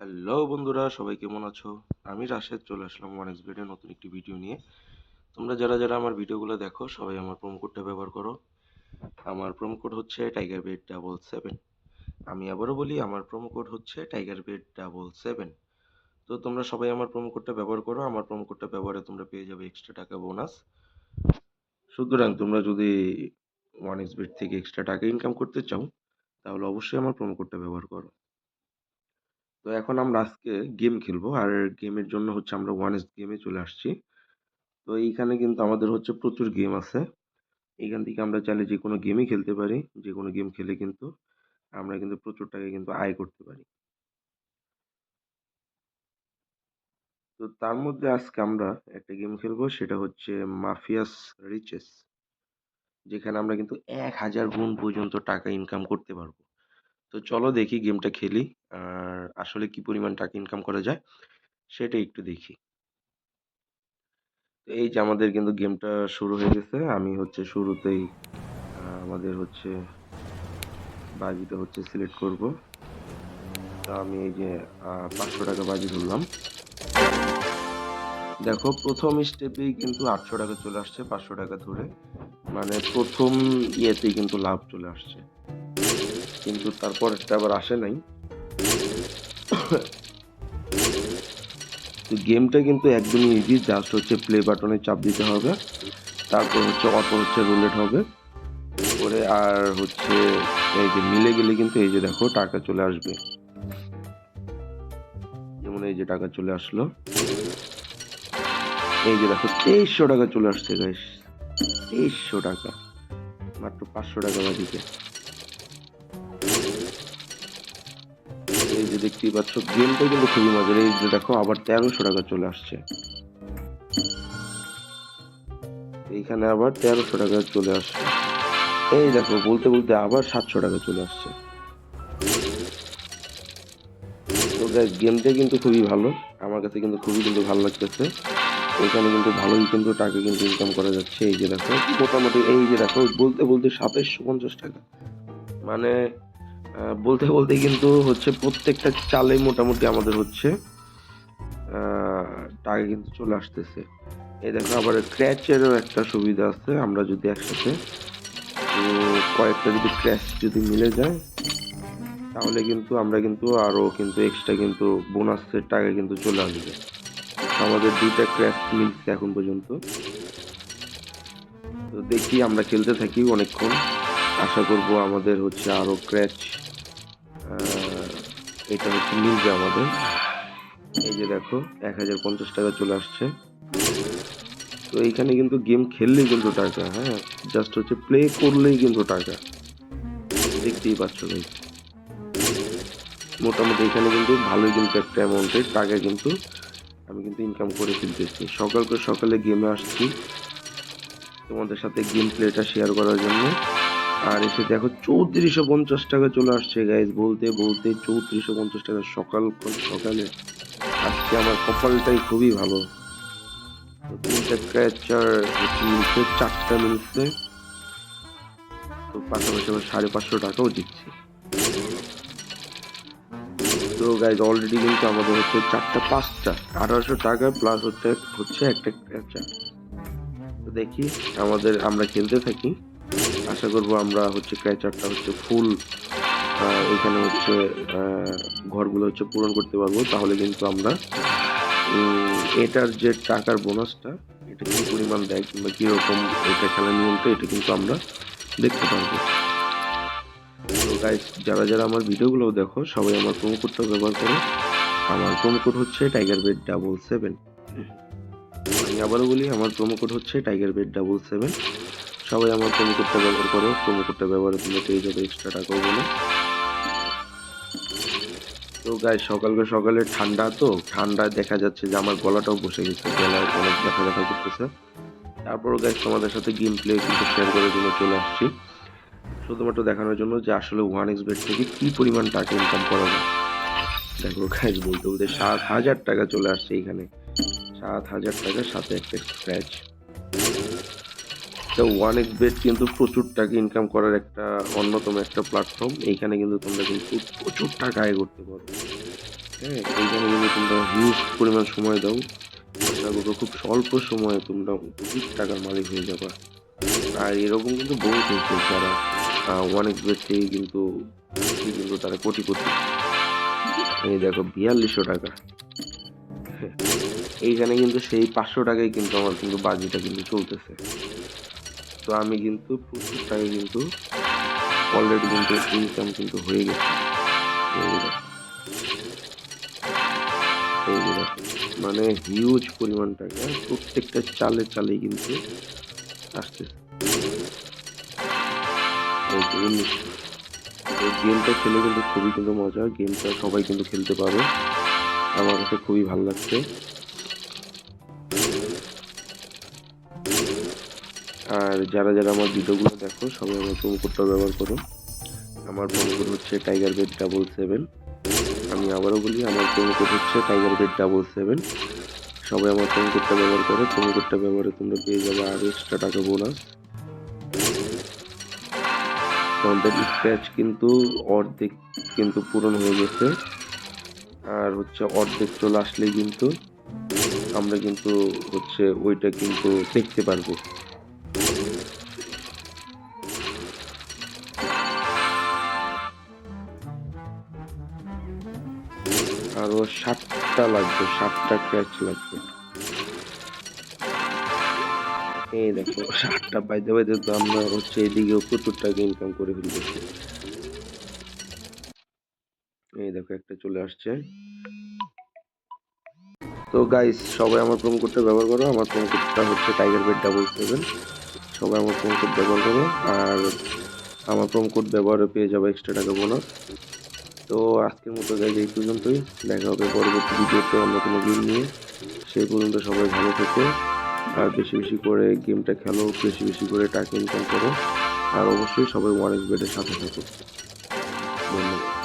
Hello বন্ধুরা, সবাই কেমন আছো? আমি রাশেদ, চলে আসলাম ওয়ান এক্স বেডের নতুন একটি ভিডিও নিয়ে। তোমরা যারা যারা আমার ভিডিওগুলো দেখো, সবাই আমার প্রোমো কোডটা ব্যবহার করো। আমার প্রোমো কোড হচ্ছে টাইগার বেড ডাবল সেভেন আমি আবারও বলি, আমার প্রোমো কোড হচ্ছে টাইগার বেড ডাবল সেভেন তো তোমরা সবাই আমার প্রোমো কোডটা ব্যবহার করো, আমার প্রোমো কোডটা ব্যবহারে তোমরা পেয়ে যাবে এক্সট্রা টাকা বোনাস সুতরাং তোমরা যদি ওয়ান এক্স বেড থেকে এক্সট্রা টাকা ইনকাম করতে চাও, তাহলে অবশ্যই আমার প্রোমো কোডটা ব্যবহার করো। তো এখন আমরা আজকে গেম খেলব। আর গেমের জন্য হচ্ছে আমরা ওয়ান এস গেমে চলে আসছি। তো এইখানে কিন্তু আমাদের হচ্ছে প্রচুর গেম আছে। এইখান থেকে আমরা চাইলে যে কোনো গেমই খেলতে পারি। যে কোনো গেম খেলে কিন্তু আমরা কিন্তু প্রচুর টাকা কিন্তু আয় করতে পারি। তো তার মধ্যে আজকে আমরা একটা গেম খেলব। সেটা হচ্ছে মাফিয়াস রিচেস যেখানে আমরা কিন্তু এক হাজার গুণ পর্যন্ত টাকা ইনকাম করতে পারব। তো চলো দেখি গেমটা খেলি। আর আসলে কি পরিমাণ টাকা ইনকাম করা যায় সেটা একটু দেখি। তো এই যে আমাদের কিন্তু গেমটা শুরু হয়ে গেছে। আমি হচ্ছে শুরুতেই আমাদের হচ্ছে বাজিটা হচ্ছে সিলেক্ট করব। তা আমি এই যে পাঁচশো টাকা বাজি ধরলাম। দেখো, প্রথম স্টেপেই কিন্তু আটশো টাকা চলে আসছে, পাঁচশো টাকা ধরে। মানে প্রথম ইয়েতেই কিন্তু লাভ চলে আসছে। কিন্তু তারপর তারপরটা আবার আসে নাই। তো গেমটা কিন্তু একদমই ইজি জাস্ট হচ্ছে প্লে বাটনে চাপ দিতে হবে। তারপর হচ্ছে অটো হচ্ছে রুলেট হবে। করে আর হচ্ছে এই যে মিলে গেলে কিন্তু এই যে দেখো টাকা চলে আসবে। যেমন এই যে টাকা চলে আসলো। এই যে দেখো তেইশশো টাকা চলে আসছে গাইস তেইশশো টাকা। মাত্র পাঁচশো টাকা বাদিতে দেখতেই পাচ্ছ গেমটা কিন্তু খুবই মজার। এই যে দেখো, আবার তেরোশো টাকা চলে আসছে। এইখানে আবার তেরোশো টাকা চলে আসছে। এই দেখো, বলতে বলতে আবার সাতশো টাকা চলে আসছে। তো গেমটা কিন্তু খুবই ভালো। আমার কাছে কিন্তু খুবই কিন্তু ভালো লাগতেছে। এখানে কিন্তু ভালোই কিন্তু টাকা কিন্তু ইনকাম করা যাচ্ছে। এই যে দেখো, মোটামুটি এই যে দেখো, বলতে বলতে সাতাইশশো পঞ্চাশ টাকা। মানে বলতে বলতে কিন্তু হচ্ছে প্রত্যেকটা চালে মোটামুটি আমাদের হচ্ছে টাকা কিন্তু চলে আসতেছে। এই দেখো আবার ক্র্যাচেরও একটা সুবিধা আছে আমরা যদি একসাথে উম, কয়েকটা যদি ক্র্যাচ যদি মিলে যায় তাহলে কিন্তু আমরা কিন্তু আরও কিন্তু এক্সট্রা কিন্তু বোনাসের টাকা কিন্তু চলে আসবে। আমাদের দুইটা ক্র্যাশ মিলছে এখন পর্যন্ত। তো দেখি আমরা খেলতে থাকি অনেকক্ষণ। আশা করব আমাদের হচ্ছে আরও ক্র্যাচ এটা হচ্ছে মিলবে আমাদের। এই যে দেখো, এক হাজার পঞ্চাশ টাকা চলে আসছে। তো এইখানে কিন্তু গেম খেললেই কিন্তু টাকা হ্যাঁ? জাস্ট হচ্ছে প্লে করলেই কিন্তু টাকা। দেখতেই পাচ্ছ ভাই মোটামুটি এখানে কিন্তু ভালোই কিন্তু একটা অ্যামাউন্টের টাকা কিন্তু আমি কিন্তু ইনকাম করে ফেলতেছি। সকাল করে সকালে গেমে আসছি তোমাদের সাথে গেম প্লেটা শেয়ার করার জন্য। আর এসে দেখো চৌত্রিশশো পঞ্চাশ টাকা চলে আসছে গাইজ বলতে বলতে চৌত্রিশশো পঞ্চাশ টাকা সকাল সকালে। আজকে আমার কপালটাই খুবই ভালো। তো তিনটা ক্র্যাচার হচ্ছে চারটা মিলছে তো পাশাপাশি আবার সাড়ে পাঁচশো টাকাও দিচ্ছি। তো গাইজ অলরেডি কিন্তু আমাদের হচ্ছে চারটা পাঁচটা, আঠারোশো টাকা প্লাস হচ্ছে হচ্ছে একটা তো দেখি, আমাদের, আমরা খেলতে থাকি। আশা করব আমরা হচ্ছে ক্র্যাচারটা হচ্ছে ফুল এখানে হচ্ছে ঘরগুলো হচ্ছে পূরণ করতে পারব। তাহলে কিন্তু আমরা এটার যে টাকার বোনাসটা এটা কি পরিমাণ দেয় কিংবা কীরকম এটা খেলার নিয়মটা, এটা কিন্তু আমরা দেখতে পারব। যারা যারা আমার ভিডিওগুলো দেখো, সবাই আমার প্রোমো কোডটা ব্যবহার করো। আমার প্রোমো কোড হচ্ছে টাইগার বেড ডাবল সেভেন আমি আবারও বলি, আমার প্রোমো কোড হচ্ছে টাইগার বেড ডাবল সেভেন সবাই আমার প্রোমো কোডটা ব্যবহার করো। প্রোমো কোডটা ব্যবহারে তোমরা পেয়ে যাবে এক্সট্রা টাকাও বলে তো গাই সকালকে সকালে ঠান্ডা তো, ঠান্ডায় দেখা যাচ্ছে যে আমার গলাটাও বসে গেছে, গলায় অনেক দেখা দেখা করতেছে। তারপর গাইস তোমাদের সাথে গেম প্লে কিন্তু শেয়ার করার জন্য চলে আসছি। শুধুমাত্র দেখানোর জন্য যে আসলে ওয়ান এক্স বেড থেকে কী পরিমাণ টাকা ইনকাম করা যায়। দেখো গাইজ বলতে বলতে সাত হাজার টাকা চলে আসছে এখানে। সাত হাজার টাকা সাথে একটা স্ক্র্যাচ তো ওয়ান এক্স বেড কিন্তু প্রচুর টাকা ইনকাম করার একটা অন্যতম একটা প্ল্যাটফর্ম এইখানে কিন্তু তোমরা কিন্তু প্রচুর টাকা আয় করতে পারো। হ্যাঁ এইখানে কিন্তু তোমরা হিউজ পরিমাণ সময় দাও। আশা খুব স্বল্প সময়ে তোমরা অধিক টাকার মালিক হয়ে যাবা। আর এরকম কিন্তু বহুত হয়েছে যারা অনেক বেড থেকে কিন্তু কিন্তু তারা কোটিপতি এই দেখো, বিয়াল্লিশশো টাকা। এইখানে কিন্তু সেই পাঁচশো টাকায় কিন্তু আমার কিন্তু বাজিটা কিন্তু চলতেছে। তো আমি কিন্তু প্রচুর টাকা কিন্তু অলরেডি কিন্তু ইনকাম কিন্তু হয়ে গেছে। মানে হিউজ পরিমাণ টাকা প্রত্যেকটা চালে চালে কিন্তু আসতেছে গেমটা খেলে কিন্তু খুবই কিন্তু মজা। গেমটা সবাই কিন্তু খেলতে পারে। আমার কাছে খুবই ভালো লাগছে। আর যারা যারা আমার ভিডিওগুলো দেখো, সবাই আমার প্রোমো কোডটা ব্যবহার করো। আমার প্রোমো কোড হচ্ছে টাইগার বেড ডাবল সেভেন আমি আবারও বলি, আমার প্রোমো কোড হচ্ছে টাইগার বেড ডাবল সেভেন সবাই আমার প্রোমো কোডটা ব্যবহার করো। প্রোমো কোডটা ব্যবহারে তোমরা পেয়ে যাবে আরও এক্সট্রা টাকা বোনাস আমাদের স্ক্র্যাচ কিন্তু অর্ধেক কিন্তু পূরণ হয়ে গেছে। আর হচ্ছে অর্ধেক চলে আসলেই কিন্তু আমরা কিন্তু হচ্ছে ওইটা কিন্তু দেখতে পারব। সাতটা লাগবে, সাতটা ক্যাচ লাগবে। এই দেখো, সাতটা পাইতে পাইতে তো আমরা হচ্ছে এদিকেও প্রচুর টাকা ইনকাম করে ফেলতেছি। এই দেখো, একটা চলে আসছে। তো গাইস সবাই আমার প্রোমো কোডটা ব্যবহার করো। আমার প্রোমো কোডটা হচ্ছে টাইগার বেড ডাবল সেভেন সবাই আমার প্রোমো কোড ব্যবহার করো। আর আমার প্রোমো কোড ব্যবহারে পেয়ে যাবে এক্সট্রা টাকা বোনাস তো আজকের মতো গাইজ এই পর্যন্তই। দেখা হবে পরবর্তী ভিডিওতে অন্য কোনো গেম নিয়ে। সেই পর্যন্ত সবাই ভালো থেকে। আর বেশি বেশি করে গেমটা খেলো, বেশি বেশি করে টাকা ইনকাম করো। আর অবশ্যই সবাই ওয়ান এক্স বেডের সাথে থাকো। ধন্যবাদ।